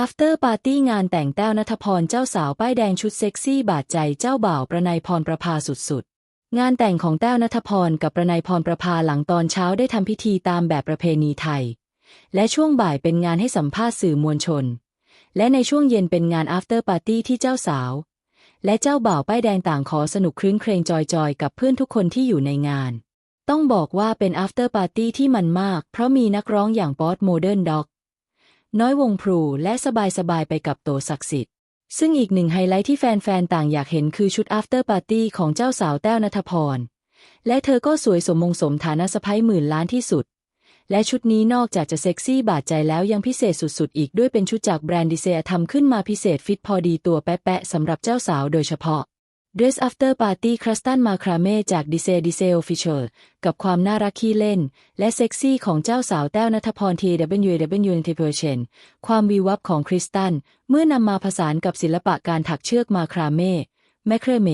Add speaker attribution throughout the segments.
Speaker 1: after party งานแต่งแต้วนัทพรเจ้าสาวป้ายแดงชุดเซ็กซี่บาดใจเจ้าบ่าวประนายพรประภาสุดๆ งานแต่งของแต้วนัทพรกับประนายพรประภาหลังตอนเช้าได้ทำพิธีตามแบบประเพณีไทย และช่วงบ่ายเป็นงานให้สัมภาษณ์สื่อมวลชน และในช่วงเย็นเป็นงาน after party ที่เจ้าสาว และเจ้าบ่าวป้ายแดงต่างขอสนุกครื้นเครงจอยๆ กับเพื่อนทุกคนที่อยู่ในงาน ต้องบอกว่าเป็น after party ที่มันมาก เพราะมีนักร้องอย่างป๊อตโมเดิร์นด็อก น้อยวงพลูและสบายๆไปกับโตศักดิ์สิทธิ์ ซึ่งอีกหนึ่งไฮไลท์ที่แฟนๆ ต่างอยากเห็นคือชุด after party ของเจ้าสาวแต้วนัทพร และเธอก็สวยสมมงสมฐานะสะพ้ยหมื่นล้านที่สุด และชุดนี้นอกจากจะเซ็กซี่บาดใจแล้วยังพิเศษสุดๆ อีกด้วยเป็นชุดจากแบรนด์ดิเซอทำขึ้นมาพิเศษฟิตพอดีตัวแป๊ะๆสำหรับเจ้าสาวโดยเฉพาะ Dress After Party ครัสตันมาคราเมจากดิเซดิเซ Official กับความน่ารักขี้เล่น และเซ็กซี่ของเจ้าสาวแต้วนัทพร TWW i n t e r p r e n ความวีวับของคริสตัน เมื่อนำมาผสานกับศิลปะการถักเชือกมาคราเมแมคเครเม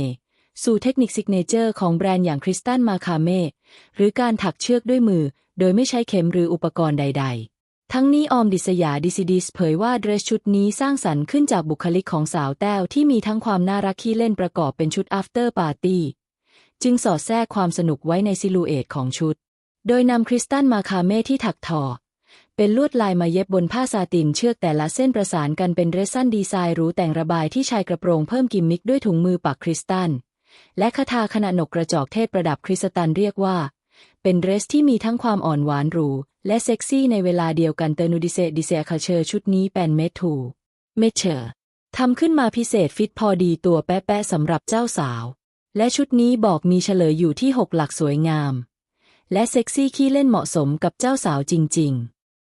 Speaker 1: สู่เทคนิคซิกเนเจอร์ของแบรนด์อย่างคริสตันมาคาเมหรือการถักเชือกด้วยมือ โดยไม่ใช้เข็มหรืออุปกรณ์ใด ๆ ทั้งนี้ออมดิษยาดิซิดิสเผยว่าเดรสชุดนี้สร้างสรรค์ขึ้นจากบุคลิกของสาวแต้วที่มีทั้งความน่ารักขี้เล่นประกอบเป็นชุด after party จึงสอดแทรกความสนุกไว้ในซิลูเอตของชุด โดยนำคริสตัลมาคาเม่ที่ถักทอ เป็นลวดลายมาเย็บบนผ้าซาตินเชือกแต่ละเส้นประสานกันเป็นเรสซันดีไซน์หรูแต่งระบายที่ชายกระโปรงเพิ่มกิมมิคด้วยถุงมือปักคริสตัลและคาถาขณะหนกกระจอกเทศประดับคริสตัลเรียกว่า เป็นเดรสที่มีทั้งความอ่อนหวานหรู และเซ็กซี่ในเวลาเดียวกันเตอร์นูดิเซดิเซคาเชอร์ชุดนี้เป็นเมทูเมเชอร์ทำขึ้นมาพิเศษฟิตพอดีตัวแป๊ะๆสำหรับเจ้าสาว และชุดนี้บอกมีเฉลยอยู่ที่6หลักสวยงาม และเซ็กซี่ขี้เล่นเหมาะสมกับเจ้าสาวจริง ๆ